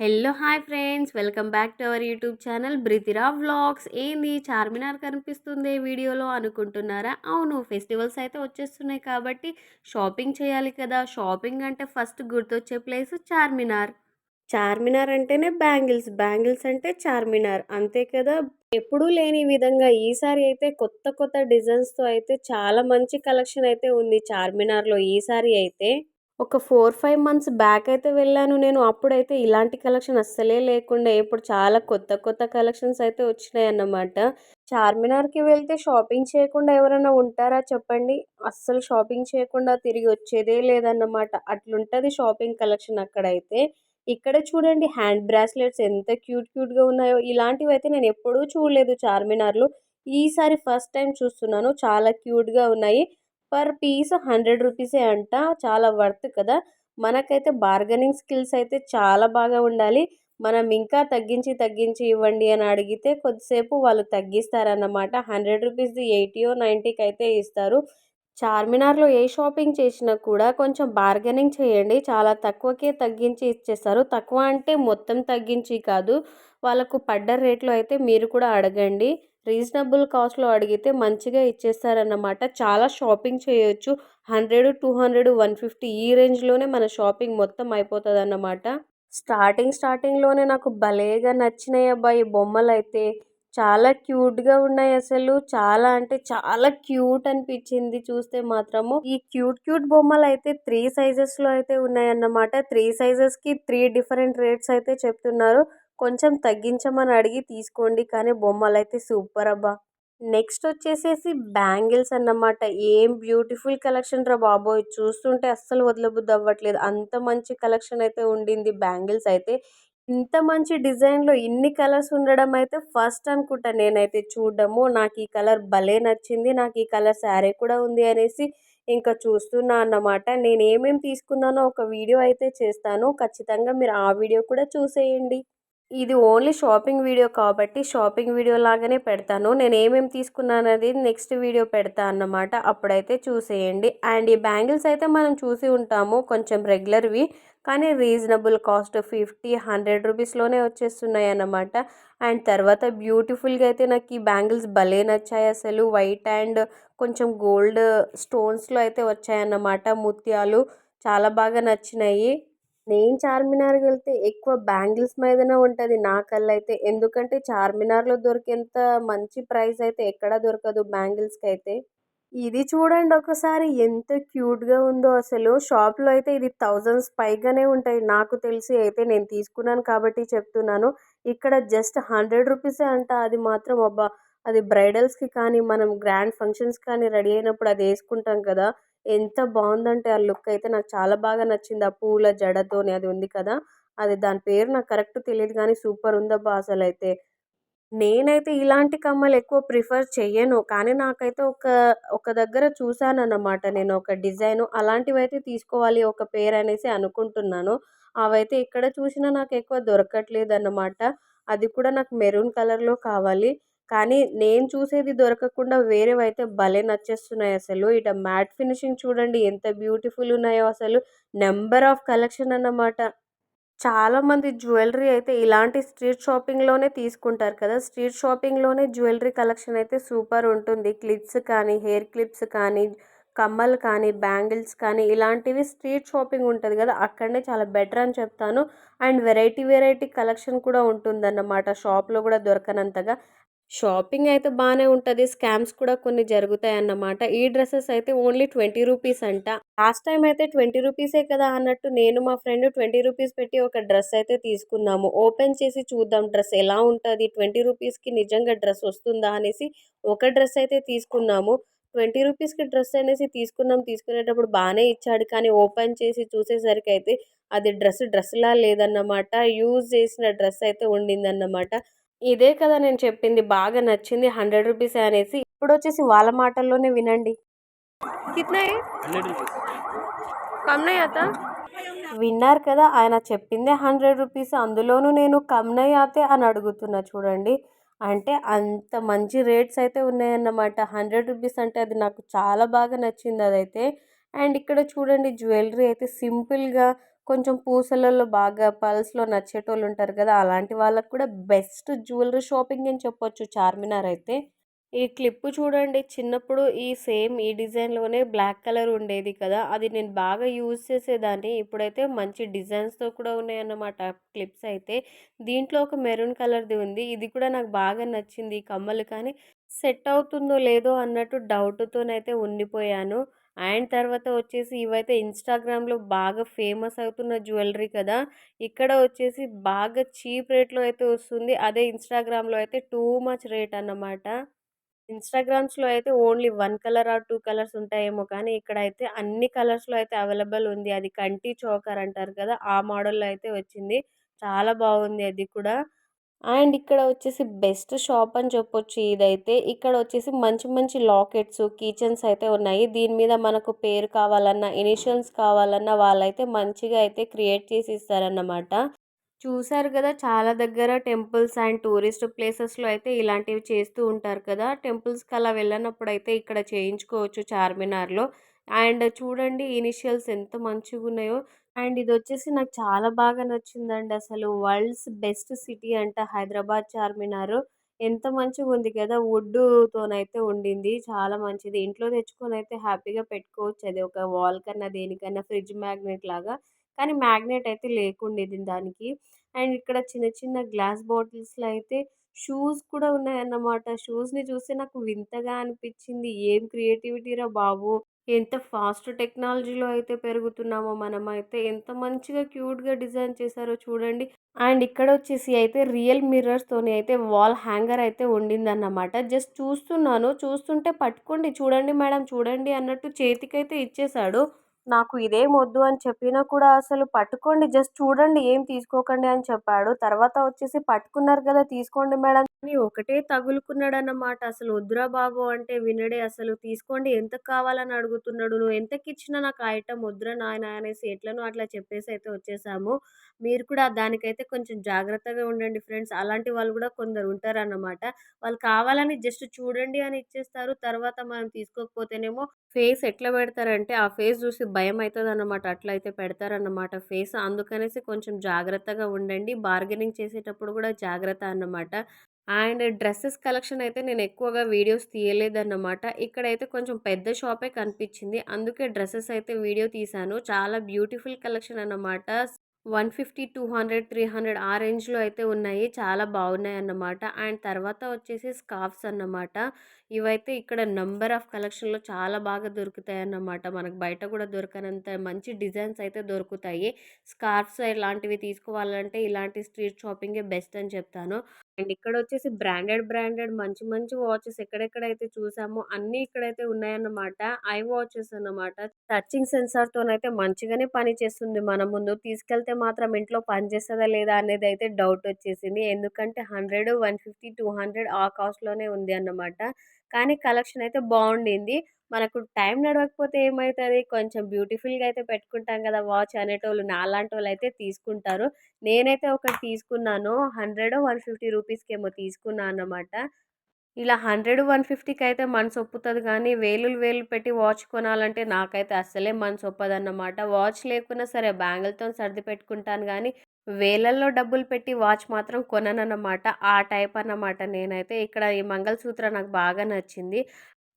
Hello hi friends welcome back to our YouTube channel బ్రితిరా vlogs ఏంది? చార్మినార్ కనిపిస్తుంది వీడియోలో అనుకుంటున్నారా? అవును ఫెస్టివల్స్ అయితే వచ్చేస్తున్నాయి కాబట్టి షాపింగ్ చేయాలి కదా. షాపింగ్ అంటే ఫస్ట్ గుర్తొచ్చే ప్లేస్ చార్మినార్ చార్మినార్ అంటేనే బ్యాంగిల్స్ బ్యాంగిల్స్ అంటే చార్మినార్ అంతే కదా. ఎప్పుడూ లేని విధంగా ఈసారి అయితే కొత్త కొత్త డిజైన్స్తో అయితే చాలా మంచి కలెక్షన్ అయితే ఉంది చార్మినార్లో ఈసారి అయితే. ఒక ఫోర్ ఫైవ్ మంత్స్ బ్యాక్ అయితే వెళ్ళాను నేను. అప్పుడైతే ఇలాంటి కలెక్షన్ అస్సలే లేకుండా. ఇప్పుడు చాలా కొత్త కొత్త కలెక్షన్స్ అయితే వచ్చినాయి అన్నమాట. చార్మినార్కి వెళ్తే షాపింగ్ చేయకుండా ఎవరైనా ఉంటారా చెప్పండి? అస్సలు షాపింగ్ చేయకుండా తిరిగి వచ్చేదే లేదన్నమాట. అట్లుంటుంది షాపింగ్ కలెక్షన్ అక్కడైతే. ఇక్కడ చూడండి హ్యాండ్ బ్రాస్లెట్స్ ఎంత క్యూట్ క్యూట్గా ఉన్నాయో. ఇలాంటివి అయితే నేను ఎప్పుడూ చూడలేదు చార్మినార్లో. ఈసారి ఫస్ట్ టైం చూస్తున్నాను. చాలా క్యూట్గా ఉన్నాయి. పర్ పీస్ హండ్రెడ్ రూపీసే అంట. చాలా వర్త్ కదా. మనకైతే బార్గెనింగ్ స్కిల్స్ అయితే చాలా బాగా ఉండాలి. మనం ఇంకా తగ్గించి తగ్గించి ఇవ్వండి అని అడిగితే కొద్దిసేపు వాళ్ళు తగ్గిస్తారన్నమాట. హండ్రెడ్ రూపీస్ది ఎయిటీయో నైంటీకి అయితే ఇస్తారు. చార్మినార్లో ఏ షాపింగ్ చేసినా కూడా కొంచెం బార్గెనింగ్ చేయండి. చాలా తక్కువకే తగ్గించి ఇచ్చేస్తారు తక్కువ అంటే మొత్తం తగ్గించి కాదు. వాళ్ళకు పడ్డ రేట్లో అయితే మీరు కూడా అడగండి. రీజనబుల్ కాస్ట్లో అడిగితే మంచిగా ఇచ్చేస్తారన్నమాట. చాలా షాపింగ్ చేయొచ్చు. Hundred two hundred one fifty ఈ రేంజ్లోనే మన షాపింగ్ మొత్తం అయిపోతుంది అన్నమాట స్టార్టింగ్ స్టార్టింగ్లోనే నాకు భలేగా నచ్చినాయి అబ్బాయి బొమ్మలు అయితే చాలా క్యూట్గా ఉన్నాయి అసలు. చాలా అంటే చాలా క్యూట్ అనిపించింది. చూస్తే మాత్రము ఈ క్యూట్ క్యూట్ బొమ్మలు అయితే త్రీ సైజెస్లో అయితే ఉన్నాయి అన్నమాట త్రీ సైజెస్కి త్రీ డిఫరెంట్ రేట్స్ అయితే చెప్తున్నారు. కొంచెం తగ్గించమని అడిగి తీసుకోండి కానీ బొమ్మలు అయితే సూపర్ అబ్బా. నెక్స్ట్ వచ్చేసేసి బ్యాంగిల్స్ అన్నమాట. ఏం బ్యూటిఫుల్ కలెక్షన్ రా బాబోయ్. చూస్తుంటే అస్సలు వదలబుద్ధి అవ్వట్లేదు. అంత మంచి కలెక్షన్ అయితే ఉండింది బ్యాంగిల్స్ అయితే. ఇంత మంచి డిజైన్లో ఇన్ని కలర్స్ ఉండడం అయితే ఫస్ట్ అనుకుంటా నేనైతే చూడడము. నాకు ఈ కలర్ భలే నచ్చింది. నాకు ఈ కలర్ శారీ కూడా ఉంది అనేసి ఇంకా చూస్తున్నా అన్నమాట. నేను ఏమేమి తీసుకున్నానో ఒక వీడియో అయితే చేస్తాను. ఖచ్చితంగా మీరు ఆ వీడియో కూడా చూసేయండి. ఇది ఓన్లీ షాపింగ్ వీడియో కాబట్టి షాపింగ్ వీడియో లాగానే పెడతాను. నేను ఏమేమి తీసుకున్నాను అనేది నెక్స్ట్ వీడియో పెడతా అన్నమాట. అప్పుడైతే చూసేయండి. అండ్ ఈ బ్యాంగిల్స్ అయితే మనం చూసి ఉంటాము కొంచెం రెగ్యులర్వి కానీ రీజనబుల్ కాస్ట్ ఫిఫ్టీ హండ్రెడ్ రూపీస్లోనే వచ్చేస్తున్నాయి అన్నమాట. అండ్ తర్వాత బ్యూటిఫుల్గా అయితే నాకు ఈ బ్యాంగిల్స్ భలే నచ్చాయి అసలు. వైట్ అండ్ కొంచెం గోల్డ్ స్టోన్స్లో అయితే వచ్చాయన్నమాట ముత్యాలు. చాలా బాగా నచ్చినాయి. నేను చార్మినార్కి వెళ్తే ఎక్కువ బ్యాంగిల్స్ మీదనే ఉంటుంది నా కళ్ళు అయితే ఎందుకంటే చార్మినార్లో దొరికేంత మంచి ప్రైస్ అయితే ఎక్కడ దొరకదు బ్యాంగిల్స్కి అయితే ఇది చూడండి ఒకసారి ఎంత క్యూట్గా ఉందో అసలు. షాప్లో అయితే ఇది థౌజండ్స్ పైగానే ఉంటాయి. నాకు తెలిసి అయితే నేను తీసుకున్నాను కాబట్టి చెప్తున్నాను. ఇక్కడ జస్ట్ హండ్రెడ్ రూపీసే అంట. అది మాత్రం అబ్బా! అది బ్రైడల్స్కి కానీ మనం గ్రాండ్ ఫంక్షన్స్ కానీ రెడీ అయినప్పుడు అది వేసుకుంటాం కదా. ఎంత బాగుందంటే ఆ లుక్ అయితే నాకు చాలా బాగా నచ్చింది. ఆ పూల జడతోని అది ఉంది కదా! అది దాని పేరు నాకు కరెక్ట్ తెలియదు కానీ సూపర్ ఉందబ్బా అసలు అయితే నేనైతే ఇలాంటి కమ్మలు ఎక్కువ ప్రిఫర్ చెయ్యను. కానీ నాకైతే ఒక ఒక దగ్గర చూశాను అన్నమాట నేను ఒక డిజైన్. అలాంటివి అయితే తీసుకోవాలి ఒక పేరు అనేసి అనుకుంటున్నాను. అవైతే ఎక్కడ చూసినా నాకు ఎక్కువ దొరకట్లేదు అన్నమాట అది కూడా నాకు మెరూన్ కలర్లో కావాలి. కానీ నేను చూసేది దొరకకుండా వేరేవైతే భలే నచ్చేస్తున్నాయి అసలు. ఇట మ్యాట్ ఫినిషింగ్ చూడండి ఎంత బ్యూటిఫుల్ ఉన్నాయో అసలు. నెంబర్ ఆఫ్ కలెక్షన్ అన్నమాట. చాలామంది జ్యువెలరీ అయితే ఇలాంటి స్ట్రీట్ షాపింగ్లోనే తీసుకుంటారు కదా. స్ట్రీట్ షాపింగ్లోనే జ్యువెలరీ కలెక్షన్ అయితే సూపర్ ఉంటుంది. క్లిప్స్ కానీ హెయిర్ క్లిప్స్ కానీ కమ్మలు కానీ బ్యాంగిల్స్ కానీ ఇలాంటివి స్ట్రీట్ షాపింగ్ ఉంటుంది కదా. అక్కడనే చాలా బెటర్ అని చెప్తాను. అండ్ వెరైటీ వెరైటీ కలెక్షన్ కూడా ఉంటుందన్నమాట. షాప్లో కూడా దొరకనంతగా. షాపింగ్ అయితే బాగానే ఉంటుంది. స్కామ్స్ కూడా కొన్ని జరుగుతాయి అన్నమాట ఈ డ్రెస్సెస్ అయితే ఓన్లీ ట్వంటీ రూపీస్ అంట. లాస్ట్ టైం అయితే ట్వంటీ రూపీసే కదా అన్నట్టు నేను మా ఫ్రెండ్ ట్వంటీ రూపీస్ పెట్టి ఒక డ్రెస్ అయితే తీసుకున్నాము. ఓపెన్ చేసి చూద్దాం డ్రెస్ ఎలా ఉంటుంది ట్వంటీ రూపీస్కి నిజంగా డ్రెస్ వస్తుందా అనేసి ఒక డ్రెస్ అయితే తీసుకున్నాము. ట్వంటీ రూపీస్కి డ్రెస్ అనేసి తీసుకున్నాం. తీసుకునేటప్పుడు బాగానే ఇచ్చాడు. కానీ ఓపెన్ చేసి చూసేసరికి అయితే అది డ్రెస్ డ్రెస్లా లేదన్నమాట. యూజ్ చేసిన డ్రెస్ అయితే ఉండిందన్నమాట. ఇదే కదా నేను చెప్పింది. బాగా నచ్చింది హండ్రెడ్ రూపీస్ అనేసి ఇప్పుడు వచ్చేసి వాళ్ళ మాటల్లోనే వినండి. అత విన్నారు కదా ఆయన చెప్పిందే హండ్రెడ్ రూపీస్. అందులోనూ నేను కమ్నయ్ ఆతే అని అడుగుతున్నా చూడండి. అంటే అంత మంచి రేట్స్ అయితే ఉన్నాయన్నమాట. హండ్రెడ్ రూపీస్ అంటే అది నాకు చాలా బాగా నచ్చింది అదైతే. అండ్ ఇక్కడ చూడండి జ్యువెలరీ అయితే సింపుల్గా కొంచెం పూసలలో బాగా పల్స్‌లో నచ్చేటోళ్ళు ఉంటారు కదా! అలాంటి వాళ్ళకు కూడా బెస్ట్ జ్యువెలరీ షాపింగ్ అని చెప్పొచ్చు చార్మినార్ అయితే. ఈ క్లిప్ చూడండి చిన్నప్పుడు ఈ సేమ్ ఈ డిజైన్‌లోనే బ్లాక్ కలర్ ఉండేది కదా! అది నేను బాగా యూజ్ చేసేదాన్ని. ఇప్పుడైతే మంచి డిజైన్స్‌తో కూడా ఉన్నాయన్నమాట క్లిప్స్ అయితే. దీంట్లో ఒక మెరూన్ కలర్‌ది ఉంది. ఇది కూడా నాకు బాగా నచ్చింది ఈ కమ్మలు కానీ సెట్ అవుతుందో లేదో అన్నట్టు డౌట్‌తోనైతే ఉండిపోయాను. అండ్ తర్వాత వచ్చేసి ఇవైతే ఇన్‌స్టాగ్రామ్‌లో బాగా ఫేమస్ అవుతున్న జ్యువెలరీ కదా! ఇక్కడ వచ్చేసి బాగా చీప్ రేట్‌లో అయితే వస్తుంది. అదే ఇన్‌స్టాగ్రామ్‌లో అయితే టూ మచ్ రేట్ అన్నమాట. ఇన్‌స్టాగ్రామ్స్‌లో అయితే only one colour or two colours ఉంటాయేమో కానీ ఇక్కడ అయితే అన్ని కలర్స్‌లో అయితే అవైలబుల్ ఉంది. అది కంటి చోకర్ అంటారు కదా! ఆ మోడల్‌లో అయితే వచ్చింది. చాలా బాగుంది అది కూడా. అండ్ ఇక్కడ వచ్చేసి బెస్ట్ షాప్ అని చెప్పొచ్చు ఇదైతే. ఇక్కడ వచ్చేసి మంచి మంచి లాకెట్స్, కిచెన్స్ అయితే ఉన్నాయి. దీని మీద మనకు పేరు కావాలన్నా, ఇనిషియల్స్ కావాలన్నా వాళ్ళైతే మంచిగా అయితే క్రియేట్ చేసి ఇస్తారన్నమాట. చూసారు కదా! చాలా దగ్గర టెంపుల్స్ అండ్ టూరిస్ట్ ప్లేసెస్‌లో అయితే ఇలాంటివి చేస్తూ ఉంటారు కదా! టెంపుల్స్‌కి అలా వెళ్ళినప్పుడు అయితే ఇక్కడ చేయించుకోవచ్చు చార్మినార్‌లో. అండ్ చూడండి ఇనిషియల్స్ ఎంత మంచిగా ఉన్నాయో అండ్ ఇది వచ్చేసి నాకు చాలా బాగా నచ్చిందండి అసలు. వరల్డ్స్ బెస్ట్ సిటీ అంట హైదరాబాద్ చార్మినారు. ఎంత మంచిగా ఉంది కదా! వుడ్డుతోనైతే ఉండింది. చాలా మంచిది. ఇంట్లో తెచ్చుకొని అయితే హ్యాపీగా పెట్టుకోవచ్చు అది ఒక వాల్ కన్నా, దేనికన్నా ఫ్రిడ్జ్ మ్యాగ్నెట్ లాగా. కానీ మ్యాగ్నెట్ అయితే లేకుండేది దానికి. అండ్ ఇక్కడ చిన్న చిన్న గ్లాస్ బాటిల్స్‌లో అయితే షూస్ కూడా ఉన్నాయన్నమాట. షూస్‌ని చూస్తే నాకు వింతగా అనిపించింది ఏం క్రియేటివిటీరా బాబు! ఎంత ఫాస్ట్ టెక్నాలజీలో అయితే పెరుగుతున్నామో మనమైతే. ఎంత మంచిగా క్యూట్‌గా డిజైన్ చేశారో చూడండి. అండ్ ఇక్కడ వచ్చేసి అయితే రియల్ మిర్రర్స్‌తోని అయితే వాల్ హ్యాంగర్ అయితే ఉండిందన్నమాట. జస్ట్ చూస్తున్నాను. చూస్తుంటే పట్టుకోండి చూడండి మేడం చూడండి అన్నట్టు చేతికైతే ఇచ్చేశాడు. నాకు ఇదేం వద్దు అని చెప్పినా కూడా అసలు పట్టుకోండి జస్ట్ చూడండి ఏం తీసుకోకండి అని చెప్పాడు. తర్వాత వచ్చేసి పట్టుకున్నారు కదా తీసుకోండి మేడం అని ఒకటే తగులుకున్నాడన్నమాట. అసలు వద్దురా బాబు అంటే వినడే అసలు. తీసుకోండి ఎంత కావాలని అడుగుతున్నాడు. నువ్వు ఎంతకిచ్చినా నాకు ఆ వద్దురా నాయన అనేసి ఎట్లనో అట్లా చెప్పేసి అయితే వచ్చేసాము. మీరు కూడా దానికైతే కొంచెం జాగ్రత్తగా ఉండండి ఫ్రెండ్స్. అలాంటి వాళ్ళు కూడా కొందరు ఉంటారన్నమాట. వాళ్ళు కావాలని జస్ట్ చూడండి అని ఇచ్చేస్తారు. తర్వాత మనం తీసుకోకపోతేనేమో ఫేస్ ఎట్లా పెడతారంటే ఆ ఫేస్ చూసి భయం అవుతుంది అట్లా అయితే పెడతారన్నమాట ఫేస్. అందుకనేసి కొంచెం జాగ్రత్తగా ఉండండి. బార్గెనింగ్ చేసేటప్పుడు కూడా జాగ్రత్త అన్నమాట. అండ్ డ్రెస్సెస్ కలెక్షన్ అయితే నేను ఎక్కువగా వీడియోస్ తీయలేదన్నమాట. ఇక్కడైతే కొంచెం పెద్ద షాపే కనిపించింది. అందుకే డ్రెస్సెస్ అయితే వీడియో తీశాను. చాలా బ్యూటిఫుల్ కలెక్షన్ అన్నమాట. 150, 200, 300 ఆ రేంజ్‌లో అయితే ఉన్నాయి. చాలా బాగున్నాయి అన్నమాట అండ్ తర్వాత వచ్చేసి స్కార్ఫ్స్ అన్నమాట. ఇవైతే ఇక్కడ నంబర్ ఆఫ్ కలెక్షన్‌లో చాలా బాగా దొరుకుతాయి అన్నమాట మనకు బయట కూడా దొరకనంత మంచి డిజైన్స్ అయితే దొరుకుతాయి. స్కార్ఫ్స్ ఇలాంటివి తీసుకోవాలంటే ఇలాంటి స్ట్రీట్ షాపింగే బెస్ట్ అని చెప్తాను. అండ్ ఇక్కడ వచ్చేసి బ్రాండెడ్, బ్రాండెడ్ మంచి మంచి వాచెస్ ఎక్కడెక్కడైతే చూసామో అన్ని ఇక్కడైతే ఉన్నాయన్నమాట. ఐ వాచెస్ అన్నమాట. టచింగ్ సెన్సార్‌తోనైతే మంచిగానే పనిచేస్తుంది. మన ముందు తీసుకెళ్తే మాత్రం ఇంట్లో పనిచేస్తుందా లేదా అనేది అయితే డౌట్ వచ్చేసింది. ఎందుకంటే 100, 150, 200 ఆ కాస్ట్‌లోనే ఉంది అన్నమాట. కానీ కలెక్షన్ అయితే బాగుండింది మనకు టైం నడవకపోతే ఏమవుతుంది కొంచెం బ్యూటిఫుల్‌గా అయితే పెట్టుకుంటాం కదా వాచ్ అనేటోళ్ళు నాలాంటి వాళ్ళైతే తీసుకుంటారు. నేనైతే ఒకటి తీసుకున్నాను. 100, 150 రూపీస్‌కేమో తీసుకున్నాను అన్నమాట. ఇలా 100, 150కి అయితే మనసు ఒప్పుతుంది కానీ వేలులు వేలు పెట్టి వాచ్ కొనాలంటే నాకైతే అస్సలే మనసొప్పదన్నమాట. వాచ్ లేకున్నా సరే బ్యాంగిల్తో సర్ది పెట్టుకుంటాను కానీ వేలల్లో డబ్బులు పెట్టి వాచ్ మాత్రం కొననన్నమాట. ఆ టైప్ అన్నమాట నేనైతే. ఇక్కడ ఈ మంగళసూత్ర నాకు బాగా నచ్చింది.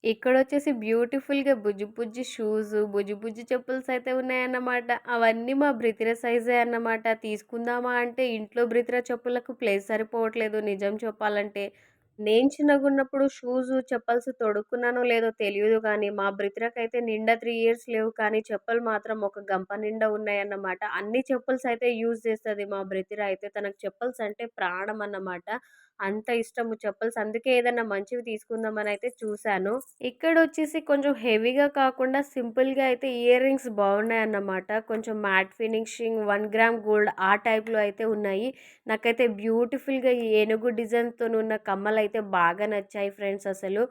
ఇక్కడ వచ్చేసి బ్యూటిఫుల్‌గా బుజ్జి బుజ్జి షూస్ బుజ్జి బుజ్జి చెప్పుల్స్ అయితే ఉన్నాయన్నమాట. అవన్నీ మా బ్రితిర సైజే అన్నమాట. తీసుకుందామా అంటే ఇంట్లో బ్రితిర చెప్పులకు ప్లేస్ సరిపోవట్లేదు నిజం చెప్పాలంటే. నేను చిన్నగున్నప్పుడు షూస్ చెప్పల్స్ తొడుక్కున్నానో లేదో తెలియదు కానీ మా బ్రితిరకైతే నిండా త్రీ ఇయర్స్ లేవు కానీ చెప్పులు మాత్రం ఒక గంప నిండా ఉన్నాయన్నమాట. అన్ని చెప్పుల్స్ అయితే యూజ్ చేస్తుంది మా బ్రితిర అయితే. తనకు చెప్పల్స్ అంటే ప్రాణం అన్నమాట. అంత ఇష్టము చెప్పల్స్. అందుకే ఏదైనా మంచివి తీసుకుందామని అయితే చూశాను ఇక్కడ వచ్చేసి కొంచెం హెవీగా కాకుండా సింపుల్‌గా అయితే ఇయర్ రింగ్స్ బాగున్నాయి అన్నమాట కొంచెం matte finishing one gram gold ఆ టైప్‌లో అయితే ఉన్నాయి. నాకైతే బ్యూటిఫుల్‌గా ఈ ఏనుగు కమ్మలు అయితే బాగా నచ్చాయి ఫ్రెండ్స్ అసలు.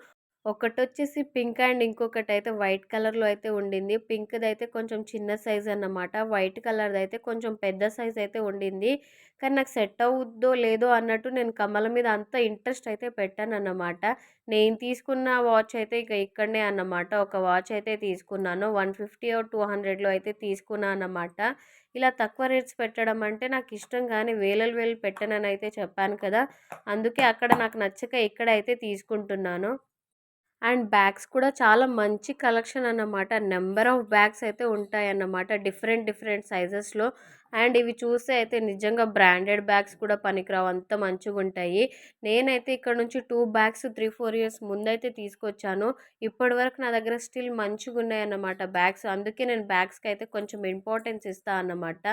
ఒకటి వచ్చేసి పింక్ అండ్ ఇంకొకటి అయితే వైట్ కలర్‌లో అయితే ఉండింది. పింక్ది అయితే కొంచెం చిన్న సైజ్ అన్నమాట. వైట్ కలర్ది అయితే కొంచెం పెద్ద సైజ్ అయితే ఉండింది. కానీ నాకు సెట్ అవుద్దో లేదో అన్నట్టు నేను కమ్మల మీద అంత ఇంట్రెస్ట్ అయితే పెట్టాను అన్నమాట నేను తీసుకున్న వాచ్ అయితే ఇక ఇక్కడనే అన్నమాట. ఒక వాచ్ అయితే తీసుకున్నాను. 150 టూ హండ్రెడ్‌లో అయితే తీసుకున్నాను అన్నమాట. ఇలా తక్కువ రేట్స్ పెట్టడం అంటే నాకు ఇష్టం కానీ వేలలు వేలు పెట్టనని అయితే చెప్పాను కదా! అందుకే అక్కడ నాకు నచ్చక ఇక్కడైతే తీసుకుంటున్నాను. అండ్ బ్యాగ్స్ కూడా చాలా మంచి కలెక్షన్ అన్నమాట. నెంబర్ ఆఫ్ బ్యాగ్స్ అయితే ఉంటాయన్నమాట. Different different సైజెస్‌లో. అండ్ ఇవి చూస్తే అయితే నిజంగా బ్రాండెడ్ బ్యాగ్స్ కూడా పనికిరావు అంత మంచిగా ఉంటాయి నేనైతే ఇక్కడ నుంచి టూ బ్యాగ్స్ 3, 4 ఇయర్స్ ముందైతే తీసుకొచ్చాను. ఇప్పటి వరకు నా దగ్గర స్టిల్ మంచిగా ఉన్నాయి అన్నమాట బ్యాగ్స్. అందుకే నేను బ్యాగ్స్కి అయితే కొంచెం ఇంపార్టెన్స్ ఇస్తాను అన్నమాట.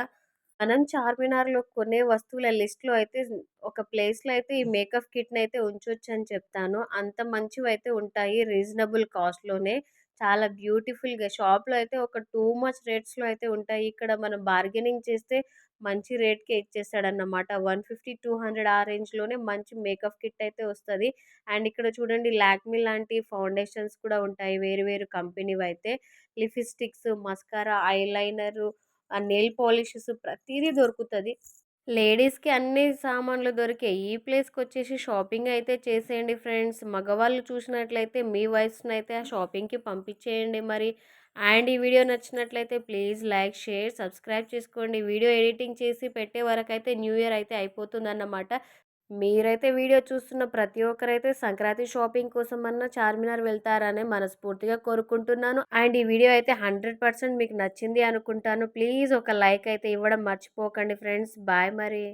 మనం చార్మినార్‌లో కొనే వస్తువుల లిస్ట్‌లో అయితే ఒక ప్లేస్‌లో అయితే ఈ మేకప్ కిట్ని కిట్‌నయితే ఉంచొచ్చని చెప్తాను. అంత మంచివైతే ఉంటాయి రీజనబుల్ కాస్ట్‌లోనే. చాలా బ్యూటిఫుల్‌గా షాప్‌లో అయితే ఒక టూ మచ్ రేట్స్‌లో అయితే ఉంటాయి. ఇక్కడ మనం బార్గెనింగ్ చేస్తే మంచి రేట్‌కే ఇచ్చేస్తాడన్నమాట. 150, 200 ఆ రేంజ్‌లోనే మంచి మేకప్ కిట్ అయితే వస్తది. అండ్ ఇక్కడ చూడండి లాక్మీ లాంటి ఫౌండేషన్స్ కూడా ఉంటాయి. వేరు వేరు కంపెనీవైతే. లిప్‌స్టిక్స్, మస్కారా, ఐలైనరు, ఆ నెయిల్ పాలిషెస్ ప్రతిదీ దొరుకుతుంది లేడీస్‌కి అన్ని సామాన్లు దొరికే ఈ ప్లేస్కి వచ్చేసి షాపింగ్ అయితే చేసేయండి ఫ్రెండ్స్. మగవాళ్ళు చూసినట్లయితే మీ వైఫ్స్‌నైతే ఆ షాపింగ్‌కి పంపించేయండి మరి. అండ్ ఈ వీడియో నచ్చినట్లయితే ప్లీజ్ లైక్, షేర్, సబ్స్క్రైబ్ చేసుకోండి. వీడియో ఎడిటింగ్ చేసి పెట్టే వరకు అయితే న్యూ ఇయర్ అయితే అయిపోతుందన్నమాట. మీరైతే వీడియో చూస్తున్న ప్రతి ఒక్కరైతే సంక్రాంతి షాపింగ్ కోసం అన్న చార్మినార్ వెళ్తారని మనస్ఫూర్తిగా కోరుకుంటున్నాను. అండ్ ఈ వీడియో అయితే 100% మీకు నచ్చింది అనుకుంటాను. ప్లీజ్ ఒక లైక్ అయితే ఇవ్వడం మర్చిపోకండి ఫ్రెండ్స్. బాయ్ మరి.